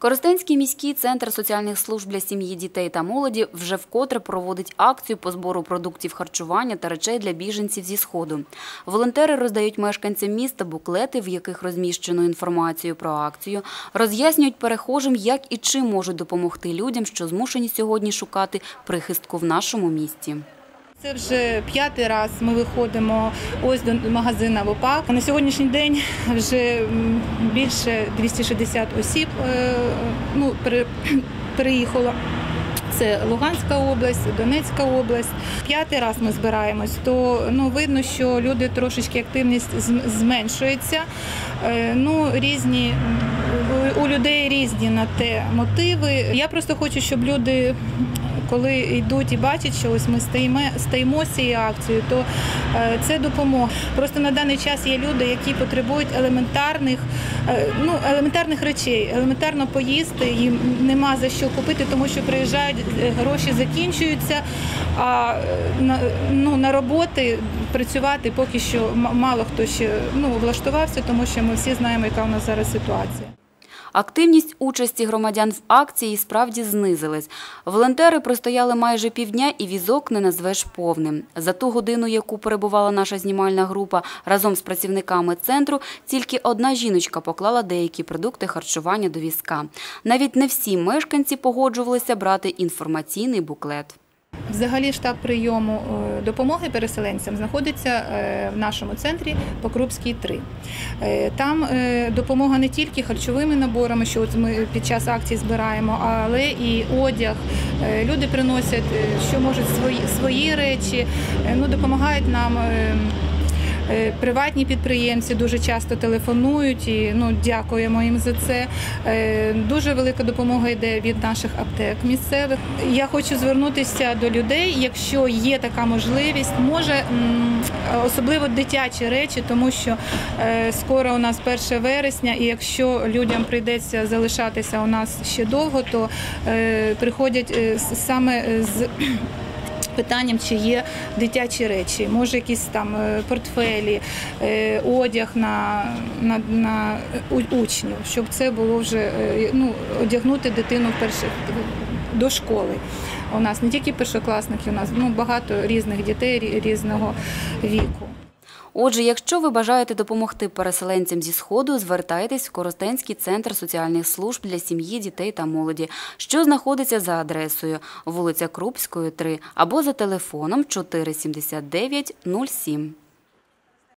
Коростенський міський центр соціальних служб для сім'ї, дітей та молоді вже вкотре проводить акцію по збору продуктів харчування та речей для біженців зі Сходу. Волонтери роздають мешканцям міста буклети, в яких розміщено інформацію про акцію, роз'яснюють перехожим, як і чим можуть допомогти людям, що змушені сьогодні шукати прихистку в нашому місті. Це вже п'ятий раз ми виходимо ось до магазина ВОПАК. На сьогоднішній день вже більше 260 осіб е, ну, пере- переїхало. Це Луганська область, Донецька область. П'ятий раз ми збираємось, то ну, видно, що люди трошечки активність зменшується. Е, Ну, різні, у людей різні на те мотиви. Я просто хочу, щоб люди коли йдуть і бачать, що ось ми стоїмо, стоїмо цією акцією, то е, це допомога. Просто на даний час є люди, які потребують елементарних, е, ну, елементарних речей, елементарно поїсти, їм нема за що купити, тому що приїжджають, е, гроші закінчуються, а ну, на роботи працювати поки що мало хто ще ну, влаштувався, тому що ми всі знаємо, яка у нас зараз ситуація. Активність участі громадян в акції справді знизилась. Волонтери простояли майже півдня і візок не назвеш повним. За ту годину, яку перебувала наша знімальна група разом з працівниками центру, тільки одна жіночка поклала деякі продукти харчування до візка. Навіть не всі мешканці погоджувалися брати інформаційний буклет. Взагалі штаб прийому е, допомоги переселенцям знаходиться е, в нашому центрі Покрупський 3. Е, Там допомога не тільки харчовими наборами, що от ми під час акції збираємо, але і одяг. Люди приносять, що можуть свої, свої речі, ну, допомагають нам. Е, Приватні підприємці дуже часто телефонують і ну дякуємо їм за це. Е, Дуже велика допомога йде від наших аптек місцевих. Я хочу звернутися до людей, якщо є така можливість, може особливо дитячі речі, тому що е, скоро у нас 1 вересня, і якщо людям прийдеться залишатися у нас ще довго, то приходять саме з питанням, чи є дитячі речі, може якісь там е, портфелі, е, одяг на, на, на учнів, щоб це було вже е, ну, одягнути дитину в перше, до школи. У нас не тільки першокласники, у нас ну, багато різних дітей різного віку. Отже, якщо ви бажаєте допомогти переселенцям зі Сходу, звертайтесь в Коростенський центр соціальних служб для сім'ї, дітей та молоді, що знаходиться за адресою вулиця Крупської, 3 або за телефоном 479 07.